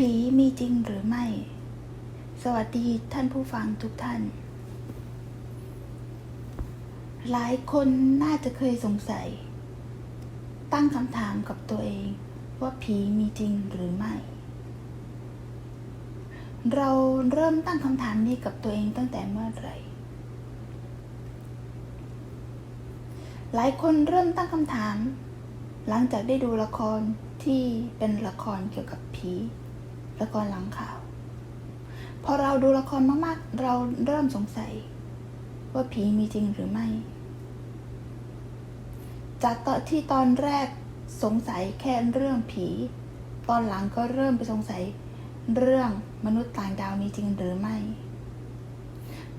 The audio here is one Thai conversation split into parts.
ผีมีจริงหรือไม่ สวัสดีท่านผู้ฟังทุกท่าน หลายคนน่าจะเคยสงสัย ตั้งคำถามกับตัวเองว่าผีมีจริงหรือไม่ เราเริ่มตั้งคำถามนี้กับตัวเองตั้งแต่เมื่อไหร่ หลายคนเริ่มตั้งคำถาม หลังจากได้ดูละครที่เป็นละครเกี่ยวกับผี ละครหลังข่าว พอเราดูละครมากๆ เราเริ่มสงสัย ว่าผีมีจริงหรือไม่ จากตอนที่ตอนแรกสงสัยแค่เรื่องผี ตอนหลังก็เริ่มไปสงสัย เรื่องมนุษย์ต่างดาวมีจริงหรือไม่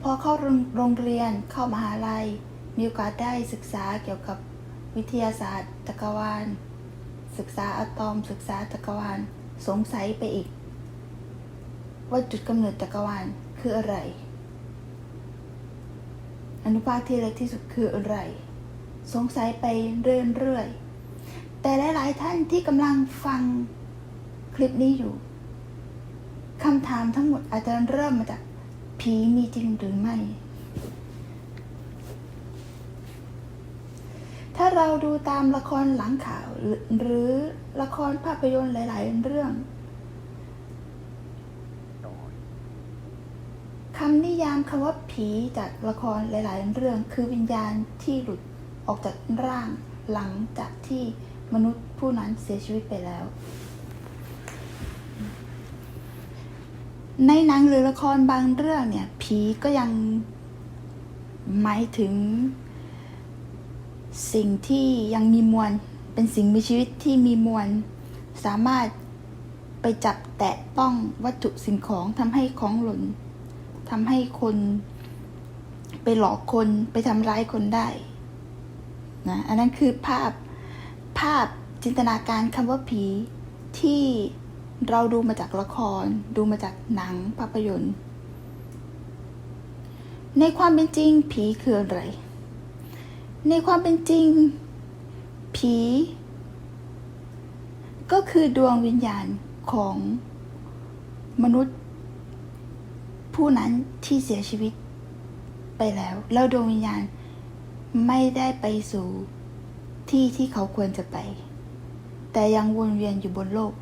พอเข้าโรงเรียนเข้ามหาลัย มีโอกาสได้ศึกษาเกี่ยวกับวิทยาศาสตร์จักรวาล ศึกษาอะตอมศึกษาจักรวาลสงสัยไปอีก ว่าจุดกำเนิดจักรวาลคืออะไร อนุภาคที่เล็กที่สุดคืออะไร สงสัยไปเรื่อยๆ แต่หลายๆท่านที่กำลังฟังคลิปนี้อยู่คำถามทั้งหมดอาจจะเริ่มมาจากผีมีจริงหรือไม่ ถ้าเราดูตามละครหลังข่าวหรือละครภาพยนตร์หลาย ๆ เรื่องำนิยามคำว่าผีจากละครหลาย ๆ เรื่อง คือวิญญาณที่หลุดออกจากร่างหลังจากที่มนุษย์ผู้นั้นเสียชีวิตไปแล้ว ในหนังหรือละครบางเรื่องเนี่ย ผีก็ยังหมายถึง สิ่งที่ยังมีมวล เป็นสิ่งมีชีวิตที่มีมวล สามารถไปจับแตะต้องวัตถุสิ่งของทำให้ของหล่น ทำให้คน ไปหลอกคนไปทำร้ายคนได้นะอันนั้นคือภาพภาพจินตนาการคำว่าผีที่เราดูมาจากละคร ดูมาจากหนังภาพยนตร์ ในความเป็นจริง ผีคืออะไร ในความเป็นจริง ผี ก็คือดวงวิญญาณของมนุษย์ ผู้นั้นที่เสียชีวิตไปแล้ว แล้วดวงวิญญาณไม่ได้ไปสู่ที่ที่เขาควรจะไป แต่ยังวนเวียนอยู่บนโลก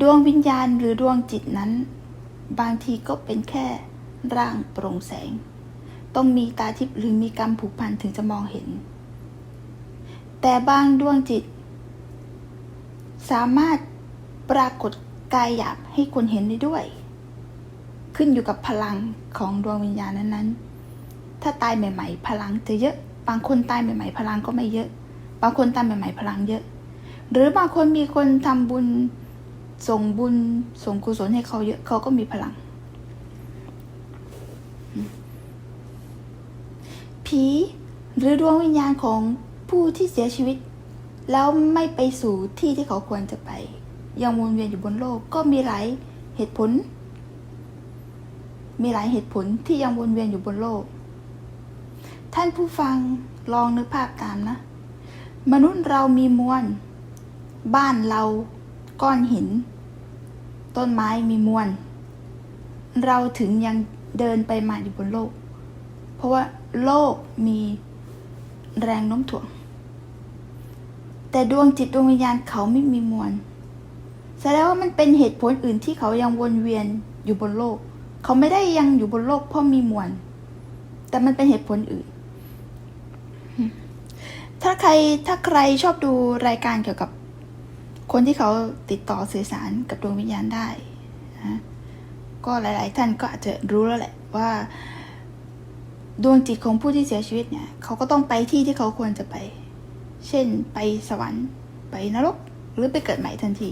ดวงวิญญาณหรือดวงจิตนั้น บางทีก็เป็นแค่ร่างโปร่งแสง ต้องมีตาทิพย์หรือมีกรรมผูกพันถึงจะมองเห็น แต่บางดวงจิต สามารถปรากฏกายหยาบให้คนเห็นได้ด้วย ขึ้นอยู่กับพลังของดวงวิญญาณนั้นๆ ถ้าตายใหม่ ๆ พลังจะเยอะ บางคนตายใหม่ ๆ พลังก็ไม่เยอะ บางคนตายใหม่ ๆ พลังเยอะ หรือบางคนมีคนทำบุญส่งบุญส่งกุศลให้เขาเยอะเขาก็มีพลัง ผีหรือดวงวิญญาณของผู้ที่เสียชีวิต แล้วไม่ไปสู่ที่ที่เขาควรจะไป ยังวนเวียนอยู่บนโลกก็มีหลายเหตุผล มีหลายเหตุผลที่ยังวนเวียนอยู่บนโลก ท่านผู้ฟังลองนึกภาพตามนะ มนุษย์เรามีมวล บ้านเราก้อนหิน ต้นไม้มีมวล เราถึงยังเดินไปมาอยู่บนโลก เพราะว่าโลกมีแรงโน้มถ่วง แต่ดวงจิตดวงวิญญาณเขาไม่มีมวล แสดงว่ามันเป็นเหตุผลอื่นที่เขายังวนเวียนอยู่บนโลก เขาไม่ได้ยังอยู่บนโลกเพราะมีมวล แต่มันเป็นเหตุผลอื่น ถ้าใครถ้าใครชอบดูรายการเกี่ยวกับ คนที่เขาติดต่อสื่อสารกับดวงวิญญาณได้นะก็หลาย ๆ ท่านก็อาจจะรู้แล้วแหละว่า ดวงจิตของผู้ที่เสียชีวิตเนี่ยเขาก็ต้องไปที่ที่เขาควรจะไป เช่นไปสวรรค์ ไปนรก หรือไปเกิดใหม่ทันที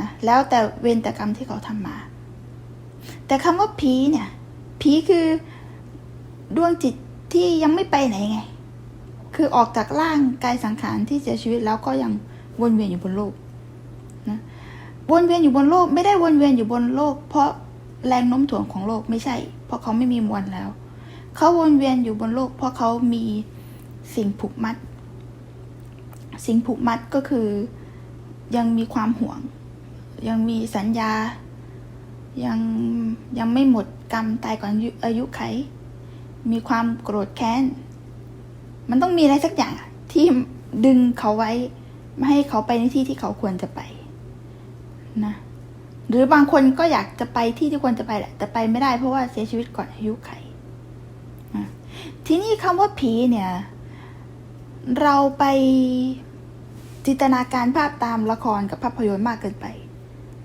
นะแล้วแต่เวรแต่กรรมที่เขาทำมา แต่คำว่าผีเนี่ยผีคือดวงจิตที่ยังไม่ไปไหนไง คือออกจากร่างกายสังขารที่เสียชีวิตแล้วก็ยังวนเวียนอยู่บนโลกนะวนเวียนอยู่บนโลก ไม่ได้วนเวียนอยู่บนโลก เพราะแรงโน้มถ่วงของโลกไม่ใช่ เพราะเขาไม่มีมวลแล้ว เขาวนเวียนอยู่บนโลก เพราะเขามีสิ่งผูกมัด สิ่งผูกมัดก็คือยังมีความห่วง ยังมีสัญญา ยังยังไม่หมดกรรมตายก่อนอายุไข มีความโกรธแค้น มันต้องมีอะไรสักอย่างที่ดึงเขาไว้ ไม่ให้เขาไปในที่ที่เขาควรจะไปนะหรือบางคนก็อยากจะไปที่ที่ควรจะไปแหละ แต่ไปไม่ได้เพราะว่าเสียชีวิตก่อนอายุไขทีนี้คำว่าผีเนี่ย เราไปจินตนาการภาพตามละครกับภาพยนตร์มากเกินไป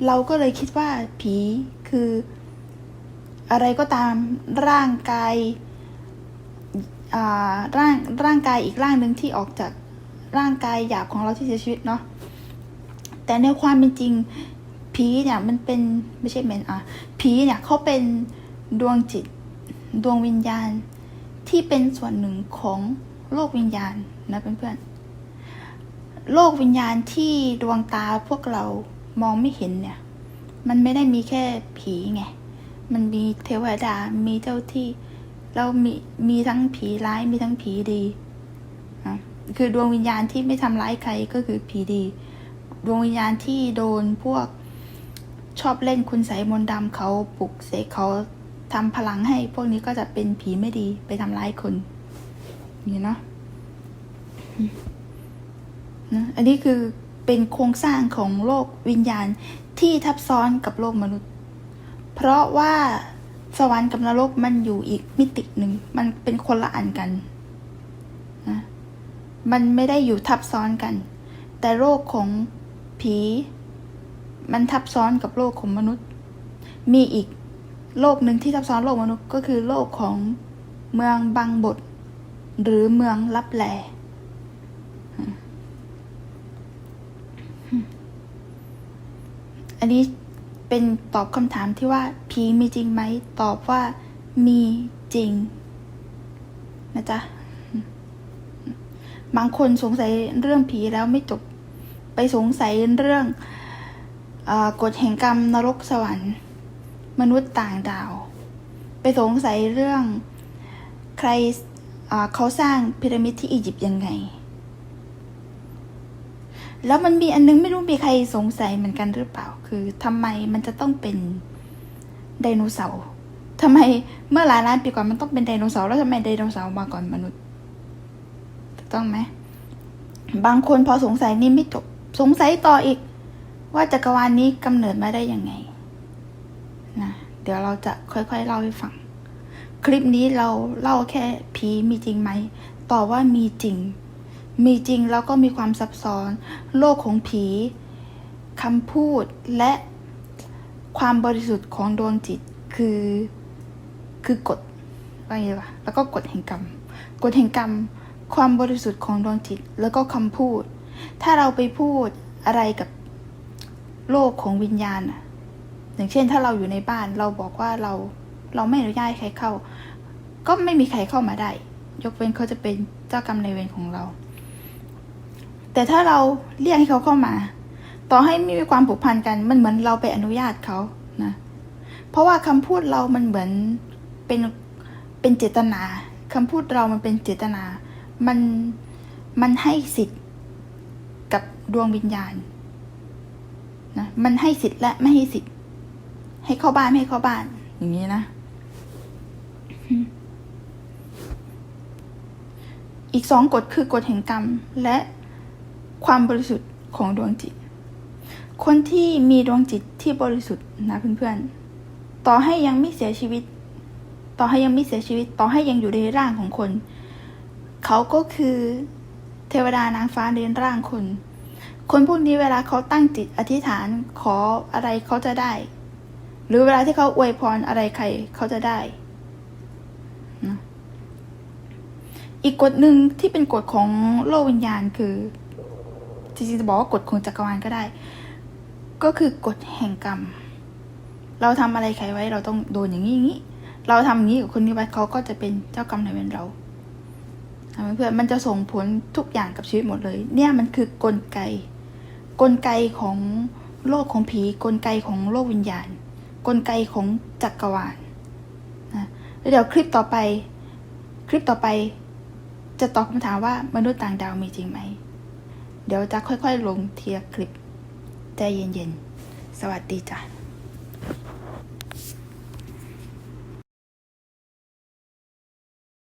เราก็เลยคิดว่าผี คือ อะไรก็ตามร่างกายอ่าร่างร่างกายอีกร่างหนึ่งที่ออกจากร่างกายหยาบของเราที่เสียชีวิตเนาะแต่ในความเป็นจริงผีเนี่ยมันเป็นไม่ใช่เมนอะผีเนี่ยเขาเป็นดวงจิตดวงวิญญาณที่เป็นส่วนหนึ่งของโลกวิญญาณนะเพื่อนๆโลกวิญญาณที่ดวงตาพวกเรามองไม่เห็นเนี่ย มันไม่ได้มีแค่ผีไง มันมีเทวดา มีเจ้าที่แล้วมีมีทั้งผีร้าย มีทั้งผีดีคือดวงวิญญาณที่ไม่ทำร้ายใครก็คือผีดี ดวงวิญญาณที่โดนพวกชอบเล่นคุณไสยมนต์ดำเขาปลุกเสกเขาทำพลังให้ พวกนี้ก็จะเป็นผีไม่ดีไปทำร้ายคนนี้เนาะนะอันนี้คือเป็นโครงสร้างของโลกวิญญาณ ที่ทับซ้อนกับโลกมนุษย์ เพราะว่าสวรรค์กับนรกมันอยู่อีกมิติหนึ่ง มันเป็นคนละอันกันนะมันไม่ได้อยู่ทับซ้อนกัน แต่โลกของผี มันทับซ้อนกับโลกของมนุษย์ มีอีกโลกหนึ่งที่ทับซ้อนโลกมนุษย์ก็คือโลกของเมืองบางบท หรือเมืองลับแล อันนี้เป็นตอบคำถามที่ว่าผีมีจริงไหม ตอบว่ามีจริง นะจ๊ะ บางคนสงสัยเรื่องผีแล้วไม่จบ ไปสงสัยเรื่องอกฎแห่งกรรมนรกสวรรค์ มนุษย์ต่างดาว ไปสงสัยเรื่องใครเอ่อเขาสร้างพีระมิดที่อียิปต์ยังไง แล้วมันมีอันนึงไม่รู้มีใครสงสัยเหมือนกันหรือเปล่า คือทำไมมันจะต้องเป็นไดโนเสาร์ทำไมเมื่อหลายล้านปีก่อนมันต้องเป็นไดโนเสาร์แล้วทำไมไดโนเสาร์มาก่อนมนุษย์ถูกต้องไหมบางคนพอสงสัยนี่ไม่จบสงสัยต่ออีก ว่าจักรวาลนี้กำเนิดมาได้ยังไงนะเดี๋ยวเราจะค่อยๆเล่าให้ฟัง คลิปนี้เราเล่าแค่ผีมีจริงไหมตอบว่ามีจริง มีจริงแล้วก็มีความซับซ้อน โลกของผี คำพูดและความบริสุทธิ์ของดวงจิตคือคือกฎว่าไงวะแล้วก็กฎแห่งกรรมกฎแห่งกรรม ความบริสุทธิ์ของดวงจิตแล้วก็คำพูด ถ้าเราไปพูดอะไรกับโลกของวิญญาณอะอย่างเช่นถ้าเราอยู่ในบ้านเราบอกว่าเราเราไม่อนุญาตให้ใครเข้า ก็ไม่มีใครเข้ามาได้ ยกเว้นเขาจะเป็นเจ้ากรรมนายเวรของเรา แต่ถ้าเราเรียกให้เขาเข้ามา ต่อให้ไม่มีความผูกพันกัน มันเหมือนเราไปอนุญาตเขานะ เพราะว่าคำพูดเรามันเหมือนเป็นเป็นเจตนาคำพูดเรามันเป็นเจตนา มันมันให้สิทธิ์กับดวงวิญญาณนะมันให้สิทธิ์และไม่ให้สิทธิ์ ให้เข้าบ้านไม่ให้เข้าบ้าน อย่างนี้นะอีกสองกฎคือกฎแห่งกรรมและความบริสุทธิ์ของดวงจิต คนที่มีดวงจิตที่บริสุทธิ์นะเพื่อนๆ ต่อให้ยังไม่เสียชีวิต ต่อให้ยังไม่เสียชีวิต ต่อให้ยังอยู่ในร่างของคน เขาก็คือเทวดานางฟ้าในร่างคน คนพวกนี้เวลาเขาตั้งจิตอธิษฐานขออะไรเขาจะได้ หรือเวลาที่เขาอวยพรอะไรใครเขาจะได้ อีกกฎหนึ่งที่เป็นกฎของโลกวิญญาณคือ จริงๆจะบอกว่ากฎของจักรวาลก็ได้ ก็คือกฎแห่งกรรม เราทำอะไรใครไว้เราต้องโดนอย่างนี้อย่างนี้ เราทำอย่างนี้กับคนนี้ไว้เขาก็จะเป็นเจ้ากรรมนายเวรเราทำเพื่อนมันจะส่งผลทุกอย่างกับชีวิตหมดเลย เนี่ยมันคือกลไก กลไกของโลกของผี กลไกของโลกวิญญาณ กลไกของจักรวาลนะแล้วเดี๋ยวคลิปต่อไป คลิปต่อไป จะตอบคำถามว่ามนุษย์ต่างดาวมีจริงไหม เดี๋ยวจะค่อยๆ ลงเทียคลิป ใจเย็นๆ สวัสดีจ้ะ